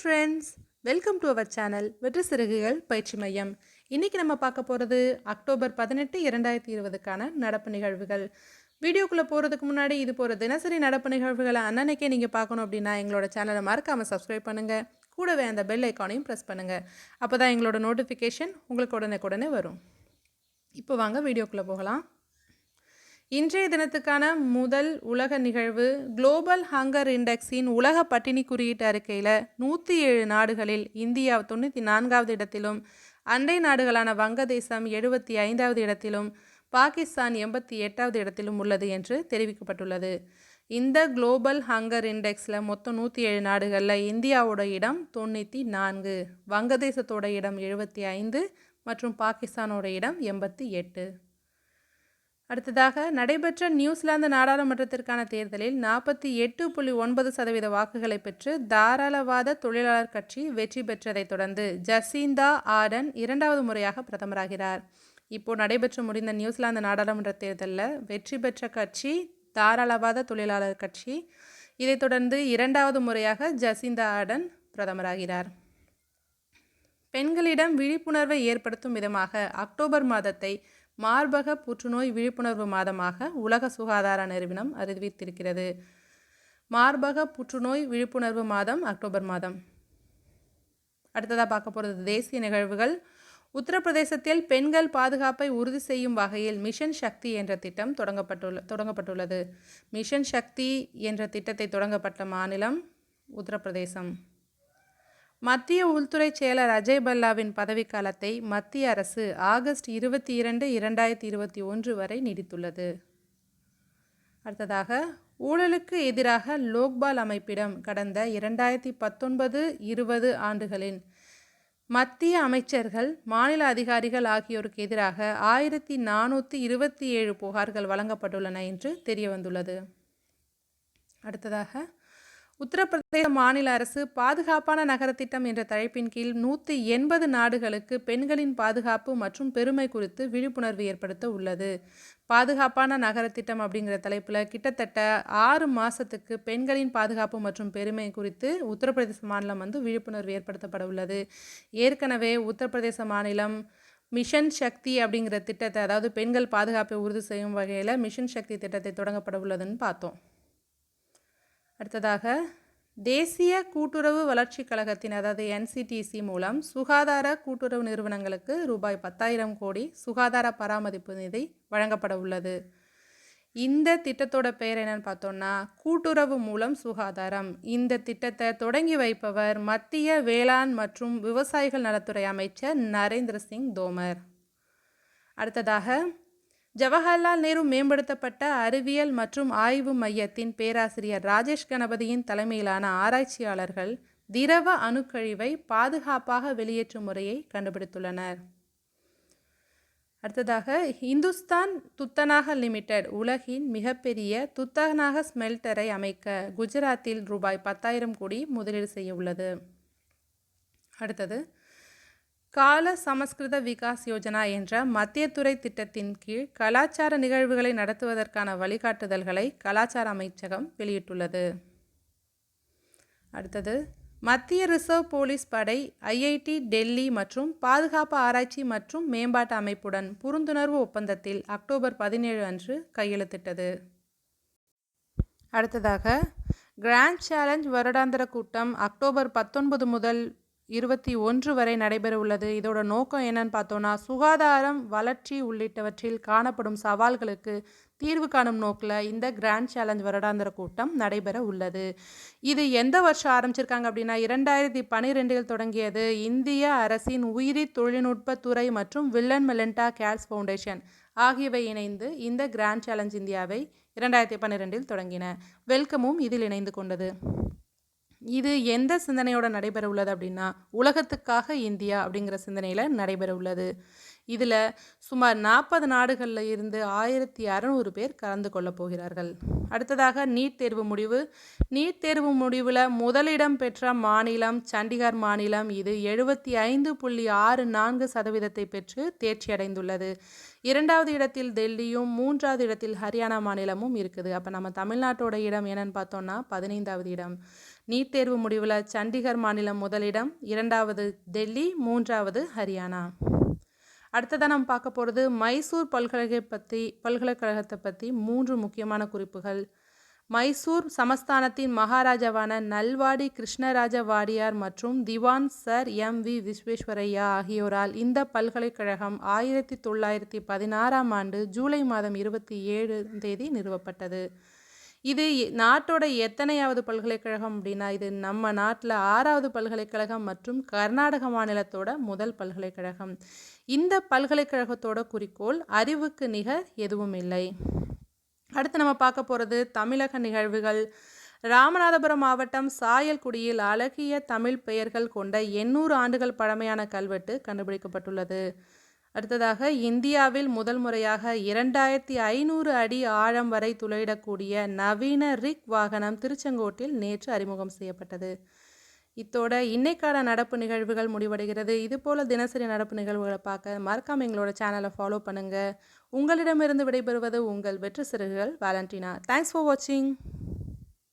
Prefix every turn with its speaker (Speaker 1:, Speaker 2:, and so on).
Speaker 1: Friends welcome to our channel Vetri Siragugal பயிற்சி மையம். இன்றைக்கி நம்ம பார்க்க போகிறது அக்டோபர் பதினெட்டு இரண்டாயிரத்தி இருபதுக்கான நடப்பு நிகழ்வுகள். வீடியோக்குள்ளே போகிறதுக்கு முன்னாடி இது போகிற தினசரி நடப்பு நிகழ்வுகளை அன்னன்னைக்கே நீங்கள் பார்க்கணும் அப்படின்னா எங்களோட சேனலை மறக்காமல் சப்ஸ்கிரைப் பண்ணுங்கள் கூடவே அந்த பெல் ஐக்கானையும் ப்ரெஸ் பண்ணுங்கள் அப்போ தான் எங்களோட நோட்டிஃபிகேஷன் உங்களுக்கு உடனே உடனே வரும். இப்போ வாங்க வீடியோக்குள்ளே போகலாம். இன்றைய தினத்துக்கான முதல் உலக நிகழ்வு குளோபல் ஹங்கர் இண்டெக்ஸின் உலக பட்டினி குறியீட்டு அறிக்கையில் நூற்றி ஏழு நாடுகளில் இந்தியா தொண்ணூற்றி நான்காவது இடத்திலும் அண்டை நாடுகளான வங்கதேசம் எழுபத்தி ஐந்தாவது இடத்திலும் பாகிஸ்தான் எண்பத்தி எட்டாவது இடத்திலும் உள்ளது என்று தெரிவிக்கப்பட்டுள்ளது. இந்த குளோபல் ஹங்கர் இண்டெக்ஸில் மொத்தம் நூற்றி ஏழு நாடுகளில் இந்தியாவோட இடம் தொண்ணூற்றி நான்கு வங்கதேசத்தோட இடம் எழுபத்தி ஐந்து மற்றும் பாகிஸ்தானோட இடம் எண்பத்தி எட்டு. அடுத்ததாக நடைபெற்ற நியூசிலாந்து நாடாளுமன்றத்திற்கான தேர்தலில் நாற்பத்தி எட்டு புள்ளி ஒன்பது சதவீத வாக்குகளை பெற்று தாராளவாத தொழிலாளர் கட்சி வெற்றி பெற்றதைத் தொடர்ந்து ஜசீந்தா ஆர்டன் இரண்டாவது முறையாக பிரதமராகிறார். இப்போ நடைபெற்று முடிந்த நியூசிலாந்து நாடாளுமன்ற தேர்தலில் வெற்றி பெற்ற கட்சி தாராளவாத தொழிலாளர் கட்சி இதைத் தொடர்ந்து இரண்டாவது முறையாக ஜசீந்தா ஆர்டன் பிரதமராகிறார். பெண்களிடம் விழிப்புணர்வை ஏற்படுத்தும் விதமாக அக்டோபர் மாதத்தை மார்பக புற்றுநோய் விழிப்புணர்வு மாதமாக உலக சுகாதார நிறுவனம் அறிவித்திருக்கிறது. மார்பக புற்றுநோய் விழிப்புணர்வு மாதம் அக்டோபர் மாதம். அடுத்ததாக பார்க்க போகிறது தேசிய நிகழ்வுகள். உத்தரப்பிரதேசத்தில் பெண்கள் பாதுகாப்பை உறுதி செய்யும் வகையில் மிஷன் சக்தி என்ற திட்டம் தொடங்கப்பட்டுள்ள தொடங்கப்பட்டுள்ளது. மிஷன் சக்தி என்ற திட்டத்தை தொடங்கப்பட்ட மாநிலம் உத்தரப்பிரதேசம். மத்திய உள்துறை செயலர் அஜய் பல்லாவின் பதவிக்காலத்தை மத்திய அரசு ஆகஸ்ட் இருபத்தி இரண்டு இரண்டாயிரத்தி இருபத்தி ஒன்று வரை நீடித்துள்ளது. அடுத்ததாக ஊழலுக்கு எதிராக லோக்பால் அமைப்பிடம் கடந்த இரண்டாயிரத்தி பத்தொன்பது இருபது ஆண்டுகளின் மத்திய அமைச்சர்கள் மாநில அதிகாரிகள் ஆகியோருக்கு எதிராக ஆயிரத்தி நானூற்றி இருபத்தி ஏழு புகார்கள் வழங்கப்பட்டுள்ளன என்று தெரிய வந்துள்ளது அடுத்ததாக உத்தரப்பிரதேச மாநில அரசு பாதுகாப்பான நகர திட்டம் என்ற தலைப்பின் கீழ் நூற்றி எண்பது நாடுகளுக்கு பெண்களின் பாதுகாப்பு மற்றும் பெருமை குறித்து விழிப்புணர்வு ஏற்படுத்த உள்ளது. பாதுகாப்பான நகர திட்டம் அப்படிங்கிற தலைப்பில் கிட்டத்தட்ட ஆறு மாதத்துக்கு பெண்களின் பாதுகாப்பு மற்றும் பெருமை குறித்து உத்தரப்பிரதேச மாநிலம் வந்து விழிப்புணர்வு ஏற்படுத்தப்பட உள்ளது. ஏற்கனவே உத்தரப்பிரதேச மாநிலம் மிஷன் சக்தி அப்படிங்கிற திட்டத்தை அதாவது பெண்கள் பாதுகாப்பை உறுதி செய்யும் வகையில் மிஷன் சக்தி திட்டத்தை தொடங்கப்பட உள்ளதுன்னு பார்த்தோம். அடுத்ததாக தேசிய கூட்டுறவு வளர்ச்சிக் கழகத்தின் அதாவது என்சிடிசி மூலம் சுகாதார கூட்டுறவு நிறுவனங்களுக்கு ரூபாய் பத்தாயிரம் கோடி சுகாதார பராமரிப்பு நிதி வழங்கப்பட உள்ளது. இந்த திட்டத்தோட பெயர் என்னன்னு பார்த்தோம்னா கூட்டுறவு மூலம் சுகாதாரம். இந்த திட்டத்தை தொடங்கி வைப்பவர் மத்திய வேளாண் மற்றும் விவசாயிகள் நலத்துறை அமைச்சர் நரேந்திர சிங் தோமர். அடுத்ததாக ஜவஹர்லால் நேரு மேம்படுத்தப்பட்ட அறிவியல் மற்றும் ஆய்வு மையத்தின் பேராசிரியர் ராஜேஷ் கணபதியின் தலைமையிலான ஆராய்ச்சியாளர்கள் திரவ அணுக்கழிவை பாதுகாப்பாக வெளியேற்றும் முறையை கண்டுபிடித்துள்ளனர். அடுத்ததாக இந்துஸ்தான் துத்தநாக லிமிடெட் உலகின் மிகப்பெரிய துத்தநாக ஸ்மெல்டரை அமைக்க குஜராத்தில் ரூபாய் பத்தாயிரம் கோடி முதலீடு செய்ய உள்ளது. அடுத்தது கால சமஸ்கிருத விகாஸ் யோஜனா என்ற மத்திய துறை திட்டத்தின் கீழ் கலாச்சார நிகழ்வுகளை நடத்துவதற்கான வழிகாட்டுதல்களை கலாச்சார அமைச்சகம் வெளியிட்டுள்ளது. அடுத்தது மத்திய ரிசர்வ் போலீஸ் படை ஐஐடி டெல்லி மற்றும் பாதுகாப்பு ஆராய்ச்சி மற்றும் மேம்பாட்டு அமைப்புடன் புரிந்துணர்வு ஒப்பந்தத்தில் அக்டோபர் பதினேழு அன்று கையெழுத்திட்டது. அடுத்ததாக கிராண்ட் சேலஞ்ச் வருடாந்திர கூட்டம் அக்டோபர் பத்தொன்பது முதல் இருபத்தி ஒன்று வரை நடைபெற உள்ளது இதோட நோக்கம் என்னன்னு பார்த்தோன்னா சுகாதாரம் வளர்ச்சி உள்ளிட்டவற்றில் காணப்படும் சவால்களுக்கு தீர்வு காணும் நோக்கில் இந்த கிராண்ட் சேலஞ்ச் வருடாந்திர கூட்டம் நடைபெற உள்ளது இது எந்த வருஷம் ஆரம்பிச்சிருக்காங்க அப்படின்னா இரண்டாயிரத்தி பனிரெண்டில் தொடங்கியது இந்திய அரசின் உயிரி தொழில்நுட்ப துறை மற்றும் வில்லன் மெலண்டா கேர்ஸ் ஃபவுண்டேஷன் ஆகியவை இணைந்து இந்த கிராண்ட் சேலஞ்ச் இந்தியாவை இரண்டாயிரத்தி பன்னிரெண்டில் தொடங்கின. வெல்கமும் இதில் இணைந்து கொண்டது. இது எந்த சிந்தனையோட நடைபெற உள்ளது அப்படின்னா உலகத்துக்காக இந்தியா அப்படிங்கிற சிந்தனையில் நடைபெற உள்ளது இதில் சுமார் நாற்பது நாடுகளில் இருந்து ஆயிரத்தி அறநூறு பேர் கலந்து கொள்ளப் போகிறார்கள். அடுத்ததாக நீட் தேர்வு முடிவு. நீட் தேர்வு முடிவில் முதலிடம் பெற்ற மாநிலம் சண்டிகார் மாநிலம் இது எழுபத்தி ஐந்து புள்ளி ஆறு நான்கு சதவீதத்தை பெற்று தேர்ச்சி அடைந்துள்ளது. இரண்டாவது இடத்தில் டெல்லியும் மூன்றாவது இடத்தில் ஹரியானா மாநிலமும் இருக்குது. அப்போ நம்ம தமிழ்நாட்டோட இடம் என்னன்னு பார்த்தோம்னா பதினைந்தாவது இடம். நீட் தேர்வு முடிவில் சண்டிகர் மாநிலம் முதலிடம் இரண்டாவது டெல்லி மூன்றாவது ஹரியானா. அடுத்ததாக நம்ம பார்க்க போகிறது மைசூர் பல்கலை பற்றி பல்கலைக்கழகத்தை பற்றி மூன்று முக்கியமான குறிப்புகள். மைசூர் சமஸ்தானத்தின் மகாராஜாவான நல்வாடி கிருஷ்ணராஜ வாடியார் மற்றும் திவான் சர் எம் வி விஸ்வேஸ்வரையா ஆகியோரால் இந்த பல்கலைக்கழகம் ஆயிரத்தி தொள்ளாயிரத்தி பதினாறாம் ஆண்டு ஜூலை மாதம் இருபத்தி ஏழு தேதி நிறுவப்பட்டது. இது நாட்டோட எத்தனையாவது பல்கலைக்கழகம் அப்படின்னா இது நம்ம நாட்டில் ஆறாவது பல்கலைக்கழகம் மற்றும் கர்நாடக மாநிலத்தோட முதல் பல்கலைக்கழகம். இந்த பல்கலைக்கழகத்தோட குறிக்கோள் அறிவுக்கு நிகர் எதுவும் இல்லை. அடுத்து நம்ம பார்க்க போகிறது தமிழக நிகழ்வுகள். ராமநாதபுரம் மாவட்டம் சாயல்குடியில் அழகிய தமிழ் பெயர்கள் கொண்ட எண்ணூறு ஆண்டுகள் பழமையான கல்வெட்டு கண்டுபிடிக்கப்பட்டுள்ளது. அடுத்ததாக இந்தியாவில் முதல் முறையாக இரண்டாயிரத்தி ஐநூறு அடி ஆழம் வரை துளையிடக்கூடிய நவீன ரிக் வாகனம் திருச்செங்கோட்டில் நேற்று அறிமுகம் செய்யப்பட்டது. இத்தோட இன்னைக்கான நடப்பு நிகழ்வுகள் முடிவடைகிறது. இதுபோல் தினசரி நடப்பு நிகழ்வுகளை பார்க்க மறக்காம எங்களோட சேனலை ஃபாலோ பண்ணுங்கள் உங்களிடமிருந்து விடைபெறுவது உங்கள் வெற்றி சிறகுகள் வேலண்டினா. தேங்க்ஸ் ஃபார் வாட்சிங்